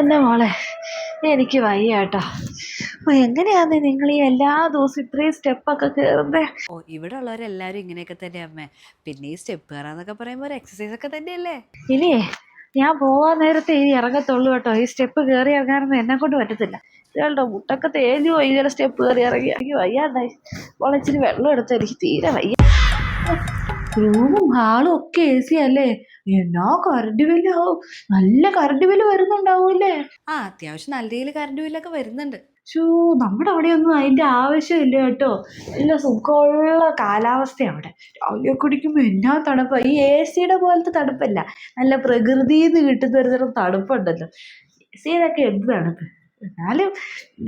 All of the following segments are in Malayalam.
എന്റെ മോളെ. എനിക്ക് വയ്യ കേട്ടോ. അപ്പൊ എങ്ങനെയാന്ന് നിങ്ങൾ ഈ എല്ലാ ദിവസവും ഇത്രയും സ്റ്റെപ്പൊക്കെ കയറുന്നത് ഓ ഇവിടെ ഉള്ളവരെല്ലാവരും ഇങ്ങനെയൊക്കെ തന്നെ അമ്മേ. പിന്നെ ഈ സ്റ്റെപ്പ് കയറാന്നൊക്കെ പറയുമ്പോൾ ഒരു എക്സസൈസ് ഒക്കെ തന്നെയല്ലേ? ഇനിയേ ഞാൻ പോവാൻ നേരത്തെ ഇനി ഇറങ്ങത്തുള്ളൂ കേട്ടോ. ഈ സ്റ്റെപ്പ് കയറി ഇറങ്ങാനൊന്നും എന്നെ കൊണ്ട് പറ്റത്തില്ല. ഇയാളുടെ മുട്ടൊക്കെ തേഞ്ഞു പോയി ഇങ്ങനെ സ്റ്റെപ്പ് കയറി ഇറങ്ങി. എനിക്ക് വയ്യാണ്ടായി മോളെ ഇച്ചിരി വെള്ളം എടുത്ത് എനിക്ക് തീരെ വയ്യ. റൂമും ഹാളും ഒക്കെ എ സി അല്ലേ? എന്നാ കറണ്ട് ബില്ല് ആവും? നല്ല കറണ്ട് ബില്ല് വരുന്നുണ്ടാവൂല്ലേ? ആ അത്യാവശ്യം നല്ല രീതിയിൽ കറണ്ട് ബില്ലൊക്കെ വരുന്നുണ്ട്. ഷൂ നമ്മുടെ അവിടെയൊന്നും അതിന്റെ ആവശ്യമില്ല കേട്ടോ. നല്ല സുഖമുള്ള കാലാവസ്ഥ അവിടെ. രാവിലെ കുടിക്കുമ്പോൾ എന്നാ തണുപ്പ? ഈ എ സിയുടെ പോലത്തെ തണുപ്പല്ല. നല്ല പ്രകൃതിയിൽ നിന്ന് കിട്ടുന്ന ഒരു തരം തണുപ്പുണ്ടല്ലോ. എ സിയിലൊക്കെ എന്ത് തണുപ്പ്? എന്നാലും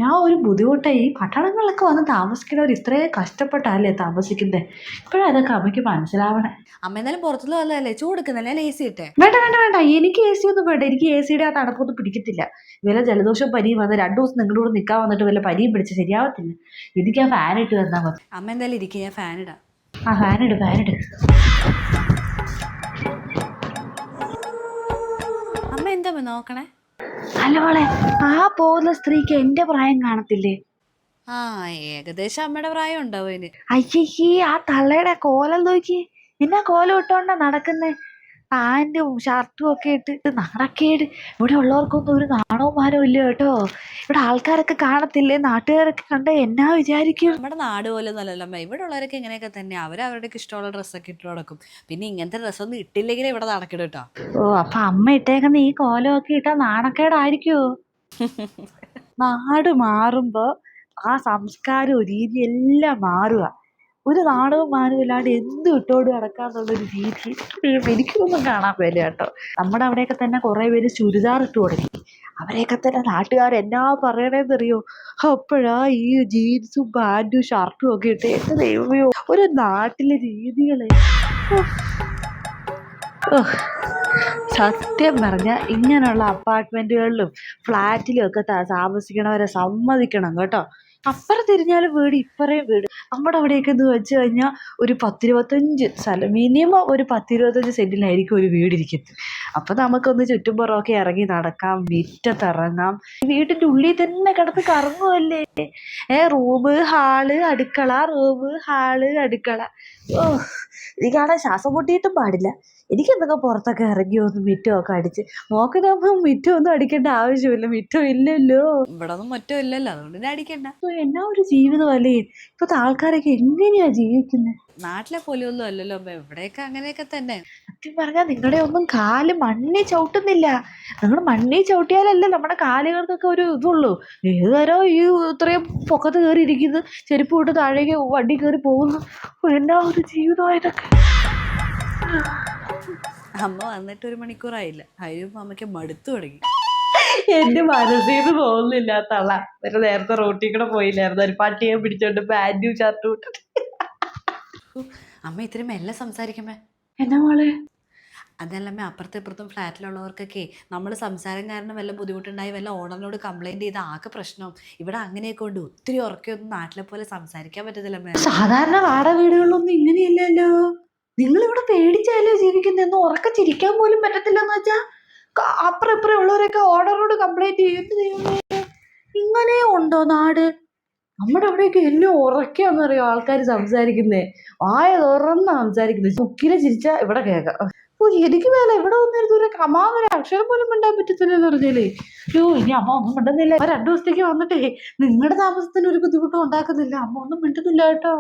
ഞാൻ ഒരു ബുദ്ധിമുട്ടായി. ഈ പട്ടണങ്ങളിലൊക്കെ വന്ന് താമസിക്കുന്നവർ ഇത്രയും കഷ്ടപ്പെട്ടാലേ താമസിക്കുന്നത് ഇപ്പോഴും അതൊക്കെ അമ്മയ്ക്ക് മനസ്സിലാവണേ. അമ്മ എന്നാലും പുറത്തുള്ള വല്ലതല്ലേ? ചൂടുക്കുന്നല്ലേ എ എ ഇട്ടെ? വേണ്ട വേണ്ട വേണ്ട. എനിക്ക് എ സി ഒന്നും വേണ്ട. എനിക്ക് എ സിയുടെ ആ തണുപ്പൊന്നും പിടിക്കത്തില്ല. വല്ല ജലദോഷവും പനിയും വന്ന് രണ്ടു ദിവസം നിങ്ങളുടെ കൂടെ നിൽക്കാൻ വന്നിട്ട് വല്ല പനിയും പിടിച്ച് ശരിയാവത്തില്ല. എനിക്ക് ആ ഫാൻ ഇട്ട് തന്നാൽ മതി. അമ്മ എന്തായാലും ഇരിക്കും. ഞാൻ ഫാൻ ഇടാം. ആ ഫാൻ ഇട് ഫാൻ ഇട്. അമ്മ എന്താ നോക്കണേ? അല്ല മോളെ ആ പോകുന്ന സ്ത്രീക്ക് എന്റെ പ്രായം കാണത്തില്ലേ? ആ ഏകദേശം അമ്മയുടെ പ്രായം ഉണ്ടാവും അതിന് അയ്യേ ആ തള്ളയുടെ കോലം നോക്കി എന്നാ കോലം ഇട്ടോണ്ടാ നടക്കുന്നേ? പാന്റും ഷർട്ടും ഒക്കെ ഇട്ടിട്ട് നാണക്കേട്. ഇവിടെ ഉള്ളവർക്കൊന്നും ഒരു നാണവും മാനവും ഇല്ല കേട്ടോ. ഇവിടെ ആൾക്കാരൊക്കെ കാണത്തില്ലേ? നാട്ടുകാരൊക്കെ കണ്ട എന്നാ വിചാരിക്കും? നമ്മുടെ നാട് പോലെ നല്ലല്ലമ്മ ഇവിടെ ഉള്ളവരൊക്കെ ഇങ്ങനെയൊക്കെ തന്നെ. അവർ അവരുടെ ഇഷ്ടമുള്ള ഡ്രസ്സൊക്കെ ഇട്ട് നടക്കും. പിന്നെ ഇങ്ങനത്തെ ഡ്രസ്സൊന്നും ഇട്ടില്ലെങ്കിൽ ഇവിടെ നടക്കിടും കേട്ടോ. ഓ അപ്പൊ അമ്മ ഇട്ടേക്കുന്ന ഈ കോലമൊക്കെ ഇട്ടാ നാണക്കേടായിരിക്കുമോ നാട് മാറുമ്പോ ആ സംസ്കാരവും രീതി എല്ലാം മാറുക ഒരു നാണവും മാനവും ഇല്ലാണ്ട് എന്തും നടക്കാന്നുള്ള ഒരു രീതി എനിക്കൊന്നും കാണാൻ പറ്റില്ല കേട്ടോ. നമ്മുടെ അവിടെയൊക്കെ തന്നെ കുറെ പേര് ചുരിദാർ ഇട്ട് തുടങ്ങി അവരെയൊക്കെ തന്നെ നാട്ടുകാർ എന്നാ പറയണേന്നറിയോ? അപ്പോഴാ ഈ ജീൻസും പാന്റും ഷർട്ടും ഒക്കെ ഇട്ട് എന്റെ ദൈവമേ ഒരു നാട്ടിലെ രീതികൾ. സത്യം പറഞ്ഞ ഇങ്ങനെയുള്ള അപ്പാർട്ട്മെന്റുകളിലും ഫ്ലാറ്റിലും ഒക്കെ താമസിക്കണവരെ സമ്മതിക്കണം കേട്ടോ. അപ്പുറം തിരിഞ്ഞാലും വീട് ഇപ്പറേം വീട്. നമ്മുടെ അവിടെയൊക്കെ എന്ന് വെച്ച് കഴിഞ്ഞാൽ ഒരു പത്തിരുപത്തഞ്ച് സ്ഥലം. മിനിമം ഒരു പത്തിരുപത്തഞ്ച് സെന്റിലായിരിക്കും ഒരു വീട് ഇരിക്കുന്നത് അപ്പം നമുക്കൊന്ന് ചുറ്റുപുറമൊക്കെ ഇറങ്ങി നടക്കാം മുറ്റത്തിറങ്ങാം വീട്ടിന്റെ ഉള്ളിൽ തന്നെ കിടന്ന് കറങ്ങുമല്ലേ ഏ റൂമ് ഹാൾ അടുക്കള റൂമ് ഹാൾ അടുക്കള. ഓ എനിക്കാണെ ശ്വാസം പൊട്ടിയിട്ടും പാടില്ല. എനിക്കെന്തൊക്കെ പുറത്തൊക്കെ ഇറങ്ങി ഒന്ന് മിറ്റമൊക്കെ അടിച്ച്. മോക്കിനാകുമ്പോൾ മിറ്റം ഒന്നും അടിക്കേണ്ട ആവശ്യമില്ല. മിറ്റം ഇല്ലല്ലോ. ഇവിടെ ഒന്നും മറ്റോ ഇല്ലല്ലോ. അതുകൊണ്ട് അടിക്കണ്ട. ഓ, എന്നാ ഒരു ജീവിതമല്ലേ ഇപ്പോഴത്തെ ആൾക്കാരൊക്കെ എങ്ങനെയാ ജീവിക്കുന്നത് നാട്ടിലെ പോലെയൊന്നും അല്ലല്ലോ എവിടെയൊക്കെ അങ്ങനെയൊക്കെ തന്നെ. സത്യം പറഞ്ഞാൽ നിങ്ങളുടെ ഒന്നും കാൽ മണ്ണി ചവിട്ടുന്നില്ല. നിങ്ങൾ മണ്ണി ചവിട്ടിയാലല്ലേ നമ്മുടെ കാലുകൾക്കൊക്കെ ഒരു ഇതുള്ളൂ. ഏതുതരോ ഈ ഇത്രയും പൊക്കത്ത് കയറി ഇരിക്കുന്നു ചെരുപ്പ് വിട്ട് താഴേക്ക് വണ്ടി കയറി പോകുന്നു. എന്നാ ഒരു ജീവിതമായതൊക്കെ അമ്മ വന്നിട്ട് ഒരു മണിക്കൂറായില്ല. അതിനും അമ്മയ്ക്ക് മടുത്തു തുടങ്ങി. എന്റെ മനസ്സിന്ന് പോകുന്നില്ല തള ഒരു നേരത്തെ റോട്ടിൽ കൂടെ പോയില്ലായിരുന്നു. ഒരു പട്ടിയെ പിടിച്ചോണ്ട് പാന്റും ഷർട്ടും ഇട്ടിട്ട്. അമ്മ ഇത്രയും മെല്ലെ സംസാരിക്കുമ്പേ. എന്നാ മോളെ? അതല്ലമ്മേ അപ്പുറത്തും ഇപ്പുറത്തും ഫ്ലാറ്റിലുള്ളവർക്കൊക്കെ നമ്മൾ സംസാരം കാരണം വല്ല ബുദ്ധിമുട്ടുണ്ടായി വല്ല ഓണറിനോട് കംപ്ലൈന്റ് ചെയ്ത ആകെ പ്രശ്നം. ഇവിടെ അങ്ങനെയൊക്കെ ഉണ്ട്. ഒത്തിരി ഉറക്കൊന്നും നാട്ടിലെ പോലെ സംസാരിക്കാൻ പറ്റത്തില്ലമ്മേ സാധാരണ വാട വീടുകളിലൊന്നും ഇങ്ങനെയല്ലല്ലോ. നിങ്ങൾ ഇവിടെ പേടിച്ചാലോ ജീവിക്കുന്നതെന്ന് ഉറക്ക ചിരിക്കാൻ പോലും പറ്റത്തില്ലെന്ന് വെച്ചാ? ഉള്ളവരൊക്കെ ഓർഡറോട് കംപ്ലൈന്റ് ചെയ്യുന്നു ഇങ്ങനെ ഉണ്ടോ നാട്? നമ്മുടെ അവിടെയൊക്കെ എന്നെ ഉറക്കാന്ന് പറയും ആൾക്കാർ സംസാരിക്കുന്നേ? വായ തുറന്ന് സംസാരിക്കുന്നത് മുക്കിലെ ചിരിച്ചാ ഇവിടെ കേൾക്കാം ഓ എനിക്ക് മേലെ ഇവിടെ വന്നിരുന്നു ഒരു കമാവര അക്ഷരം പോലും മിണ്ടാൻ പറ്റത്തില്ലെന്ന് പറഞ്ഞാലേ അയ്യോ ഇനി അമ്മ ഒന്നും മിണ്ടുന്നില്ല. രണ്ടു ദിവസത്തേക്ക് വന്നിട്ടേ. നിങ്ങളുടെ താമസത്തിന് ഒരു ബുദ്ധിമുട്ടും ഉണ്ടാക്കുന്നില്ല. അമ്മ ഒന്നും മിണ്ടുന്നില്ല കേട്ടോ.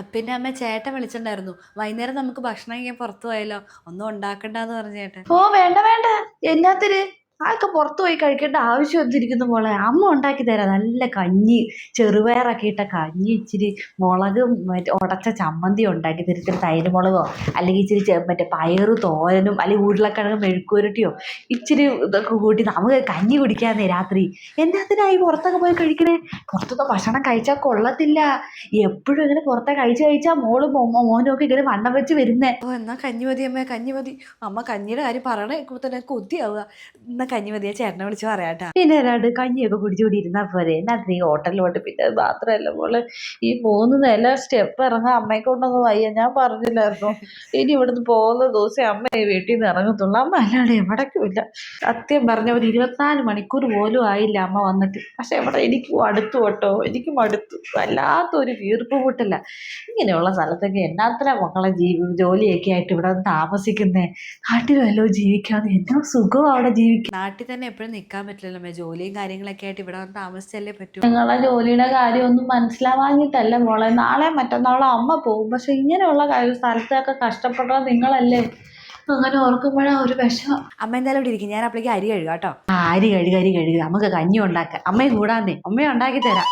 പിന്നെ അമ്മ ചേട്ടൻ വിളിച്ചിട്ടുണ്ടായിരുന്നു. വൈകുന്നേരം നമുക്ക് ഭക്ഷണം കഴിക്കാൻ പുറത്തു പോയാലോ? ഒന്നും ഉണ്ടാക്കണ്ടെന്ന് പറഞ്ഞു ചേട്ടൻ. ഓ വേണ്ട വേണ്ട. എന്നാത്തിന് ആൾക്ക് പുറത്തു പോയി കഴിക്കേണ്ട ആവശ്യം എന്തിരിക്കുന്നു മോളെ? അമ്മ ഉണ്ടാക്കി തരാം. നല്ല കഞ്ഞി ചെറുപയറൊക്കെ ഇട്ട കഞ്ഞി ഇച്ചിരി മുളക് മറ്റേ ഉടച്ച ചമ്മന്തി ഉണ്ടാക്കി തരും. ഇത്തിരി തൈര് മുളകോ അല്ലെങ്കിൽ ഇച്ചിരി മറ്റേ പയറ് തോരനും അല്ലെങ്കിൽ ഉരുളക്കിഴങ്ങ് മെഴുക്കുരട്ടിയോ ഇച്ചിരി ഇതൊക്കെ കൂട്ടി നമുക്ക് കഞ്ഞി കുടിക്കാന്നേ രാത്രി. എന്നാത്തിനായി പുറത്തൊക്കെ പോയി കഴിക്കണേ? പുറത്തൊക്കെ ഭക്ഷണം കഴിച്ചാൽ കൊള്ളത്തില്ല. എപ്പോഴും ഇങ്ങനെ പുറത്തെ കഴിച്ച് കഴിച്ചാൽ മോൾ മോ- മോ- ഒക്കെ ഇങ്ങനെ വണ്ണം വെച്ച് വരുന്നേ. ഓ എന്നാ കഞ്ഞി മതി അമ്മ കഞ്ഞി മതി. അമ്മ കഞ്ഞിയുടെ കാര്യം പറയണേ കൂടുതലൊക്കെ കൊതിയാവുക. എന്നാ കഞ്ഞി മതിയ ചേട്ടനെ വിളിച്ച് പറയാട്ടാ. പിന്നെ ഒരാട് കഞ്ഞിയൊക്കെ കുടിച്ചുകൂടി ഇരുന്നാൽ പോരെ എന്നാ നീ ഹോട്ടലിലോട്ട് പിന്നെ മാത്രമല്ല മോളെ. ഈ മൂന്ന് നില സ്റ്റെപ്പ് ഇറങ്ങാൻ അമ്മയെ കൊണ്ടൊന്നും വയ്യ. ഞാൻ പറഞ്ഞില്ലായിരുന്നു. ഇനി ഇവിടുന്ന് പോകുന്ന ദിവസം അമ്മ വീട്ടിൽ നിന്ന് ഇറങ്ങത്തുള്ളൂ. അമ്മ അല്ലാണ്ട് എവിടേക്കുമില്ല സത്യം പറഞ്ഞ ഒരു ഇരുപത്തിനാല് മണിക്കൂർ പോലും ആയില്ല അമ്മ വന്നിട്ട്. പക്ഷെ എവിടെ എനിക്ക് അടുത്തു കേട്ടോ. എനിക്ക് മടുത്തു വല്ലാത്തൊരു വീർപ്പ് കൂട്ടില്ല ഇങ്ങനെയുള്ള സ്ഥലത്തൊക്കെ എന്നാത്ര മക്കളെ ജീവി ജോലിയൊക്കെ ആയിട്ട് ഇവിടെ താമസിക്കുന്നേ? നാട്ടിലല്ലോ ജീവിക്കാതെ എന്നാ സുഖം അവിടെ ജീവിക്കാൻ? നാട്ടിൽ തന്നെ എപ്പോഴും നിൽക്കാൻ പറ്റില്ലല്ലോ അമ്മേ. ജോലിയും കാര്യങ്ങളൊക്കെ ആയിട്ട് ഇവിടെ വന്ന് താമസിച്ചല്ലേ പറ്റൂ. നിങ്ങളെ ജോലിയുടെ കാര്യം ഒന്നും മനസ്സിലാവാഞ്ഞിട്ടല്ല മോളെ. നാളെ മറ്റന്നാളോ അമ്മ പോകും. പക്ഷെ ഇങ്ങനെയുള്ള കാര്യം സ്ഥലത്തൊക്കെ കഷ്ടപ്പെട്ടത് നിങ്ങളല്ലേ? അങ്ങനെ ഓർക്കുമ്പോഴാ ഒരു വിഷമം. അമ്മ എന്തായാലും ഇവിടെ ഇരിക്കും. ഞാൻ അപ്പോഴേക്ക് അരി കഴുകാം കേട്ടോ. ആ, അരി കഴുകി അരി കഴുകി. നമുക്ക് കഞ്ഞി ഉണ്ടാക്കാം. അമ്മയും കൂടാന്നേ അമ്മയും ഉണ്ടാക്കി തരാം